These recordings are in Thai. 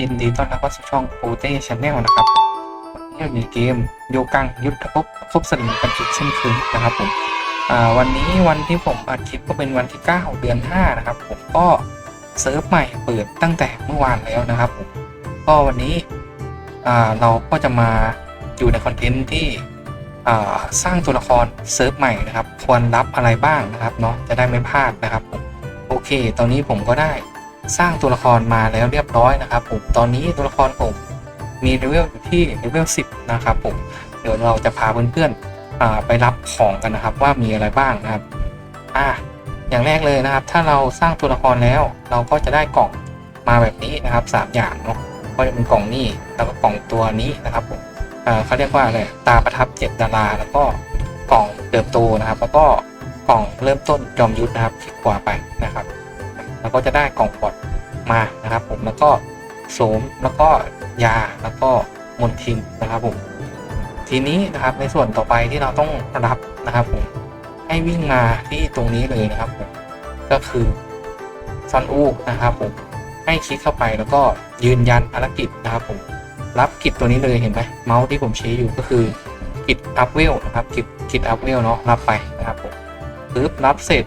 ยินดีต้อนรับเข้าสู่ช่องโปเต้ชาแนลนะครับวันนี้เรามีเกมโยกังยุทธภพครบสนิมกันอีกเช่นเคยนะครับผมวันนี้วันที่ผมอัดคลิปก็เป็นวันที่ 9 เดือน 5 นะครับ ผมก็เซิร์ฟใหม่เปิดตั้งแต่เมื่อวานแล้วนะครับผมก็วันนี้เราก็จะมาอยู่ในคอนเทนต์ที่สร้างตัวละครเซิร์ฟใหม่นะครับ ควรรับอะไรบ้างนะครับเนาะจะได้ไม่พลาดนะครับผมโอเค ตอนนี้ผมก็ได้ สร้างตัวละครมาแล้วเรียบร้อยนะครับ ผมตอนนี้ตัวละครผมมีเลเวลอยู่ที่เลเวล10 นะครับผมเดี๋ยวเราจะพาเพื่อนๆไปรับของกันนะครับ ว่ามีอะไรบ้างนะครับอ่าอย่างแรกเลยนะครับ ถ้าเราสร้างตัวละครแล้ว เราก็จะได้กล่องมาแบบนี้นะครับสามอย่างเนาะก็จะเป็นกล่องนี้แล้วก็กล่องตัวนี้นะครับผมเขาเรียกว่าอะไรตาประทับเจ็ดดารา แล้วก็กล่องเติบโตนะครับ แล้วก็กล่องเริ่มต้นจอมยุทธนะครับคลิกขวาไปนะครับ แล้วก็จะได้กล่องบอดมานะครับ ผมแล้วก็โสมแล้วก็ยาแล้วก็มนทินนะครับผมทีนี้นะครับในส่วนต่อไปที่เราต้องรับนะครับผมให้วิ่งมาที่ตรงนี้เลยนะครับผมก็คือซอนอูนะครับผมให้คลิกเข้าไปแล้วก็ยืนยันภารกิจนะครับผมรับกิจตัวนี้เลยเห็นไหมเมาส์ที่ผมชี้อยู่ก็คือกิจอัพเวลนะครับกิจกิจอัพเวลเนาะรับไปนะครับผมปึ๊บรับเสร็จ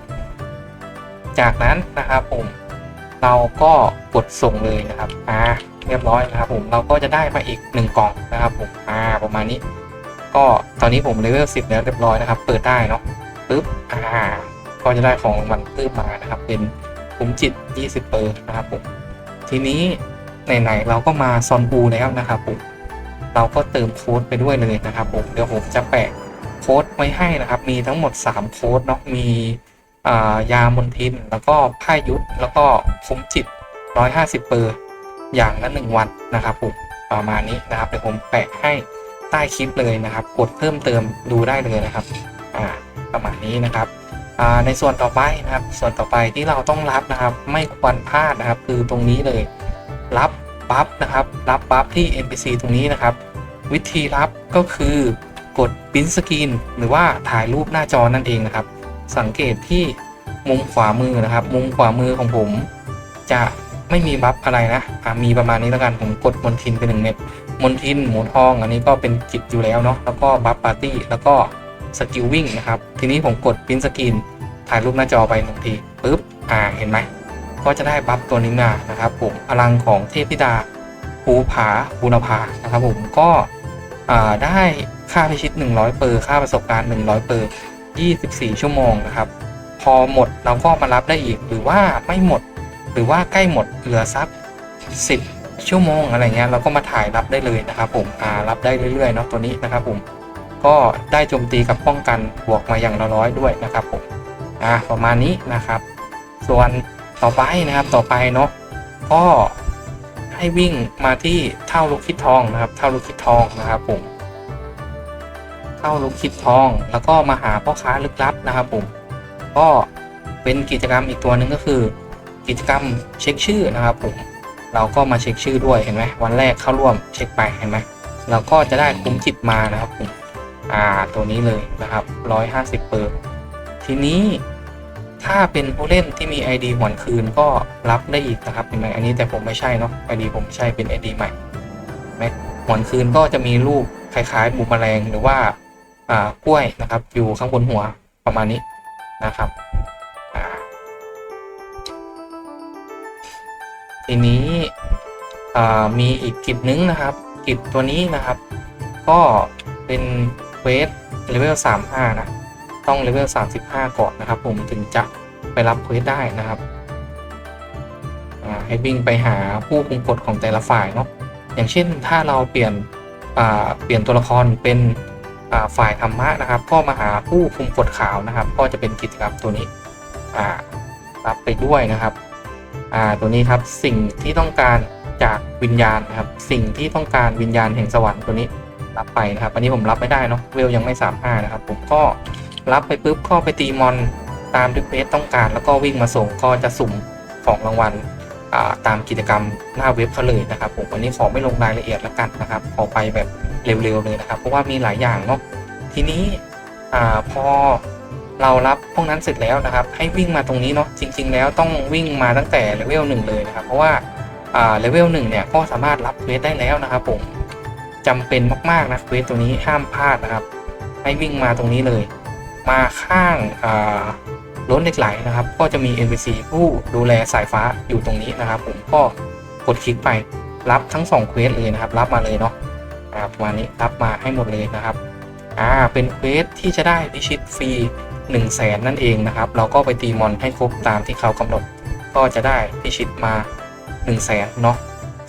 จากนั้นนะครับผมเราก็กดส่งเลยนะครับอ่าเรียบร้อยนะครับผมเราก็จะได้มาอีกหนึ่งกล่องนะครับผมอ่าประมาณนี้ ก็ตอนนี้ผมเลเวลสิบแล้วเรียบร้อยนะครับ เปิดได้เนาะปึ๊บอ่าก็จะได้ของรางวัลตื้มมานะครับ เป็นคุ้มจิต 20 เปอร์นะครับผมทีนี้ไหนๆเราก็มาซอนบูแล้วนะครับผมเราก็เติมโค้ดไปด้วยเลยนะครับผมเดี๋ยวผมจะแปะโค้ดไว้ให้นะครับ มีทั้งหมด 3 โค้ดเนาะมี ยามนทิน แล้วก็พ่ายยุทธแล้วก็คุ้มจิต 150 เปอร์อย่างละหนึ่งวันนะครับผมประมาณนี้นะครับเดี๋ยวผมแปะให้ใต้คลิปเลยนะครับ กดเพิ่มเติมดูได้เลยนะครับอ่าประมาณนี้นะครับในส่วนต่อไปนะครับ ส่วนต่อไปที่เราต้องรับนะครับ ไม่ควรพลาดนะครับ คือตรงนี้เลย รับบัฟนะครับ รับบัฟที่ NPC ตรงนี้นะครับ วิธีรับก็คือกดพิ n สกรีนหรือว่าถ่ายรูปหน้าจอนั่นเองนะครับ สังเกตที่มุมขวามือนะครับ มุมขวามือของผม จะไม่มีบัฟอะไรนะอะมีประมาณนี้แล้วกันผมกดมนทินไปหนึ่งเม็ดมนทินหมูทองอันนี้ก็เป็นจิตอยู่แล้วเนาะแล้วก็บัฟปาร์ตี้แล้วก็สกิลวิ่งนะครับทีนี้ผมกดพิ n สกรีนถ่ายรูปหน้าจอไปหนึ่งทีปุ๊บอ่าเห็นไหมก็จะได้บัฟตัวนี้มานะครับผมพลังของเทพธิดาภูผาบูรพานะครับผมก็อ่าได้ค่าพิชิต 100 เปอร์ค่าประสบการณ์ 100 เปอร์ 24 ชั่วโมงนะครับ พอหมดเราก็มารับได้อีก หรือว่าไม่หมด หรือว่าใกล้หมดเหลือสัก 10 ชั่วโมงอะไรเงี้ยเราก็มาถ่ายรับได้เลยนะครับ ผมอ่ารับได้เรื่อยๆเนาะตัวนี้นะครับ ผม ก็ได้โจมตีกับป้องกันบวกมาอย่างละร้อยด้วยนะครับ ผมอ่าประมาณนี้นะครับ ส่วนต่อไปนะครับต่อไปเนาะก็ให้วิ่งมาที่เท่าลูกคิดทองนะครับ เท่าลูกคิดทองนะครับ ผม เข้าลูกคิดทอง แล้วก็มาหาพ่อค้าลึกลับนะครับผม ก็เป็นกิจกรรมอีกตัวหนึ่งก็คือ กิจกรรมเช็คชื่อนะครับผม เราก็มาเช็คชื่อด้วยเห็นไหมวันแรกเข้าร่วมเช็คไปเห็นไหมเราก็จะได้คุ้มจิตมานะครับผมอ่าตัวนี้เลยนะครับ 150เปอร์ทีนี้ถ้าเป็นผู้เล่นที่มี ID หวนคืนก็รับได้อีกนะครับเห็นไหมอันนี้แต่ผมไม่ใช่เนาะ ID ผมไม่ใช่เป็น ID ใหม่เห็นไหมหวนคืนก็จะมีรูปคล้ายๆบุมแมลงหรือว่า กล้วยนะครับ อยู่ข้างบนหัวประมาณนี้นะครับทีนี้มีอีกกิจนึงนะครับ กิจตัวนี้นะครับ ก็เป็นเวทเลเวล35 นะ ต้องเลเวล35 ก่อนนะครับ ผมถึงจะไปรับเควสได้นะครับให้วิ่งไปหาผู้คุมกฎของแต่ละฝ่ายเนาะอย่างเช่นถ้าเราเปลี่ยนเปลี่ยนตัวละครเป็น ฝ่ายธรรมะนะครับ ก็มาหาผู้คุมกฎขาวนะครับ ก็จะเป็นกิจกรรมตัวนี้รับไปด้วยนะครับตัวนี้ครับสิ่งที่ต้องการจากวิญญาณนะครับ สิ่งที่ต้องการวิญญาณแห่งสวรรค์ตัวนี้รับไปนะครับ อันนี้ผมรับไม่ได้เนาะเวลยังไม่สามห้านะครับ ผมก็รับไปปุ๊บก็ไปตีมอนตามที่เพจต้องการ แล้วก็วิ่งมาส่งก็จะสุ่มของรางวัลตามกิจกรรมหน้าเว็บเขาเลยนะครับ ผมวันนี้ขอไม่ลงรายละเอียดแล้วกันนะครับขอไปแบบ เร็วๆเลยนะครับ เพราะว่ามีหลายอย่างเนาะทีนี้อพอเรารับพวกนั้นเสร็จแล้วนะครับ ให้วิ่งมาตรงนี้เนาะจริง ๆ แล้วต้องวิ่งมาตั้งแต่เลเวลหนึ่งเลยนะครับ เพราะว่าเลเวลหนึ่งเนี่ยก็สามารถรับเควสได้แล้วนะครับผมจำเป็นมากๆนะเควสตัวนี้ห้ามพลาดนะครับ ให้วิ่งมาตรงนี้เลย มาข้างอ่าล้นเหล็กไหลนะครับ ก็จะมี NPC ผู้ดูแลสายฟ้าอยู่ตรงนี้นะครับ ผมก็กดคลิกไปรับทั้ง2เควสเลยนะครับ รับมาเลยเนาะ อ่าประมาณนี้รับมาให้หมดเลยนะครับอ่าเป็นเควสที่จะได้พิชิตฟรี1 0 0 0 0แสนนั่นเองนะครับ เราก็ไปตีมอนให้ครบตามที่เขากำหนด ก็จะได้พิชิตมา 1 0 0 0 0แสนเนาะ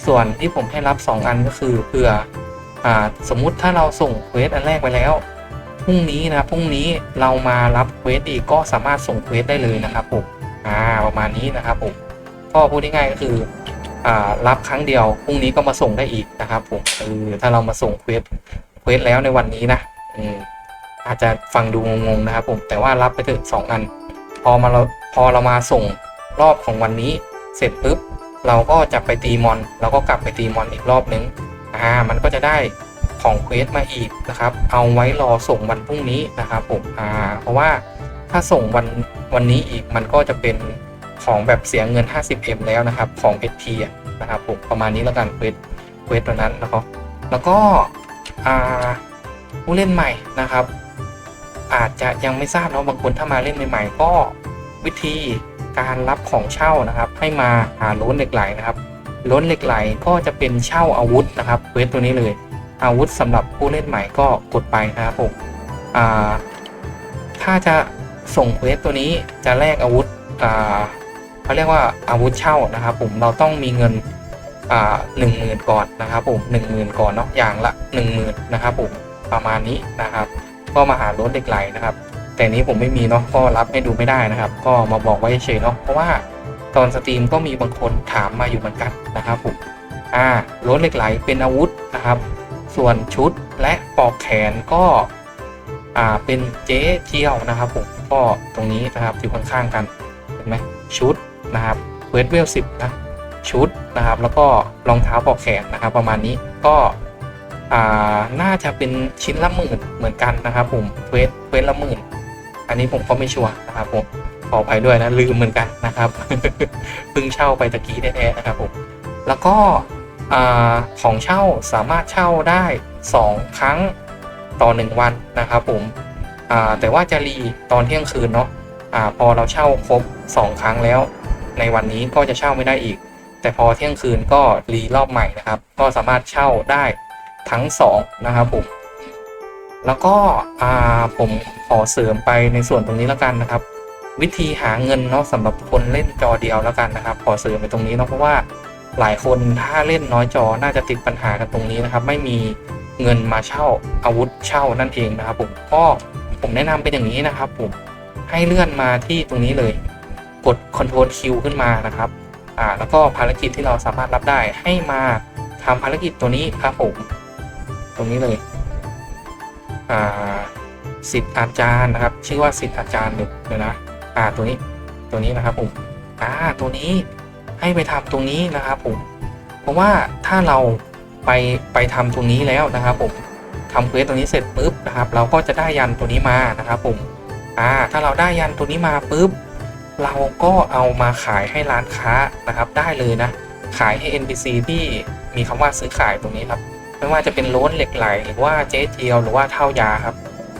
ส่วนที่ผมให้รับ 2 อันก็คือเพื่ออ่าสมมุติถ้าเราส่งเควสอันแรกไปแล้วพรุ่งนี้นะพรุ่งนี้เรามารับเควสอีกก็สามารถส่งเควสได้เลยนะครับผมอ่าประมาณนี้นะครับผมก็พูดง่ายๆก็คือ รับครั้งเดียวพรุ่งนี้ก็มาส่งได้อีกนะครับผมเออถ้าเรามาส่งเควสเควสแล้วในวันนี้นะอืมอาจจะฟังดูงงๆนะครับผมแต่ว่ารับไปถึงสองอัน พอมาเราพอเรามาส่งรอบของวันนี้เสร็จปุ๊บเราก็จะไปตีมอนเราก็กลับไปตีมอนอีกรอบนึงอ่ามันก็จะได้ของเควสมาอีกนะครับ เอาไว้รอส่งวันพรุ่งนี้นะครับผมอ่าเพราะว่าถ้าส่งวันวันนี้อีกมันก็จะเป็น ของแบบเสียเงิน 50M แล้วนะครับ ของ ST นะครับผมประมาณนี้แล้วกันเควสเวสตัวนั้นนะครับแล้วก็ผู้เล่นใหม่นะครับ อาจจะยังไม่ทราบเนาะบางคนถ้ามาเล่นใหม่ๆก็วิธีการรับของเช่านะครับ ให้มาหาล้นเหล็กไหลนะครับล้นเหล็กไหลก็จะเป็นเช่าอาวุธนะครับเควสตัวนี้เลย อาวุธสำหรับผู้เล่นใหม่ก็กดไปนะครับผมถ้าจะส่งเควสตัวนี้จะแลกอาวุธ เขาเรียกว่าอาวุธเช่านะครับ ผมเราต้องมีเงินอ่าหนึ่งหมื่นก่อนนะครับผมหนึ่งหมื่นก่อนเนาะอย่างละหนึ่งหมื่นนะครับผมประมาณนี้นะครับ ก็มาหารถเด็กไหลนะครับ แต่นี้ผมไม่มีเนาะก็รับให้ดูไม่ได้นะครับ ก็มาบอกไว้เฉยเนาะเพราะว่าตอนสตรีมก็มีบางคนถามมาอยู่เหมือนกันนะครับผมอ่ารถเหล็กไหลเป็นอาวุธนะครับ ส่วนชุดและปอกแขนก็อ่าเป็นเจ๊เจียวนะครับผมก็ตรงนี้นะครับอยู่ข้างๆกันเห็นไหมชุด นะครับเวทเวลสิบนะชุดนะครับ แล้วก็รองเท้าปอกแขนนะครับ ประมาณนี้ก็น่าจะเป็นชิ้นละหมื่นเหมือนกันนะครับ ผมเวทเวทละหมื่น อันนี้ผมก็ไม่ชัวร์นะครับผมขออภัยด้วยนะลืมเหมือนกันนะครับเพิ่งเช่าไปตะกี้แท้ๆนะครับผมแล้วก็ของเช่าสามารถเช่าได้ 2 ครั้งต่อ 1 วันนะครับผมแต่ว่าจะรีตอนเที่ยงคืนเนาะอ่าพอเราเช่าครบ 2 ครั้งแล้ว ในวันนี้ก็จะเช่าไม่ได้อีก แต่พอเที่ยงคืนก็รีรอบใหม่นะครับ ก็สามารถเช่าได้ทั้ง2นะครับผมแล้วก็อ่าผมขอเสริมไปในส่วนตรงนี้แล้วกันนะครับ วิธีหาเงินเนาะสำหรับคนเล่นจอเดียวแล้วกันนะครับ ขอเสริมไปตรงนี้เนาะเพราะว่าหลายคนถ้าเล่นน้อยจอน่าจะติดปัญหากันตรงนี้นะครับ ไม่มีเงินมาเช่าอาวุธเช่านั่นเองนะครับผมก็ผมแนะนำเป็นอย่างนี้นะครับผมให้เลื่อนมาที่ตรงนี้เลย กด Ctrl Q ขึ้นมานะครับอ่าแล้วก็ภารกิจที่เราสามารถรับได้ให้มาทำภารกิจตัวนี้ครับผมตรงนี้เลยอ่าสิทธิ์อาจารย์นะครับ ชื่อว่าสิทธิ์อาจารย์เดี๋ยวนะอ่าตัวนี้ตัวนี้นะครับผมอ่าตัวนี้ให้ไปทำตรงนี้นะครับผมเพราะว่าถ้าเราไปไปทำตรงนี้แล้วนะครับผมทำเควสตรงนี้เสร็จปุ๊บนะครับ เราก็จะได้ยันตัวนี้มานะครับผมอ่าถ้าเราได้ยันตัวนี้มาปุ๊บ เราก็เอามาขายให้ร้านค้านะครับได้เลยนะ ขายให้ NPC ที่มีคำว่าซื้อขายตรงนี้ครับ ไม่ว่าจะเป็นโล้นเหล็กไหล หรือว่าเจ๊เจียวหรือว่าเท่ายาครับ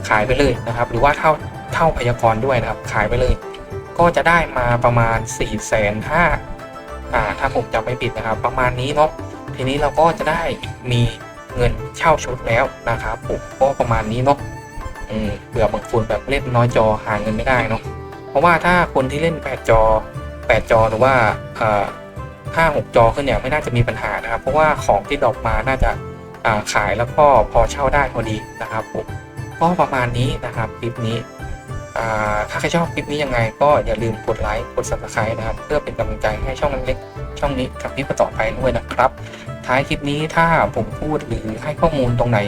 ขายไปเลยนะครับ หรือว่าเท่าเท่าพยากรด้วยนะครับ ขายไปเลย ก็จะได้มาประมาณ4ี่แสนห้าอ่าถ้าผมจำไม่ผิดนะครับ ประมาณนี้เนาะทีนี้เราก็จะได้มีเงินเช่าชุดแล้วนะครับผมก็ประมาณนี้เนาะอืมเผื่อบางคนแบบเล่นน้อยจอหาเงินไม่ได้เนาะ เพราะว่าถ้าคนที่เล่น 8 จอ 8 จอหรือว่าห้าหกจอขึ้นเนี่ยไม่น่าจะมีปัญหานะครับ เพราะว่าของที่ดรอปมาน่าจะาขายแล้วก็พอเช่าได้พอดีนะครับผมก็ประมาณนี้นะครับคลิปนี้ถ้าใครชอบคลิปนี้ยังไง ก็อย่าลืมกดไลค์กด subscribe นะครับ เพื่อเป็นกำลังใจให้ช่องเล็กช่องนี้กับคลิปต่อไปด้วยนะครับ ท้ายคลิปนี้ถ้าผมพูดหรือให้ข้อมูลตรงไหน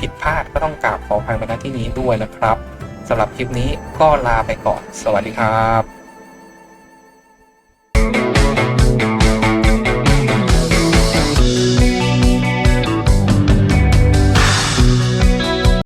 ผิดพลาดก็ต้องกราบขออภัยมาณที่นี้ด้วยนะครับ สำหรับคลิปนี้ก็ลาไปก่อน สวัสดีครับ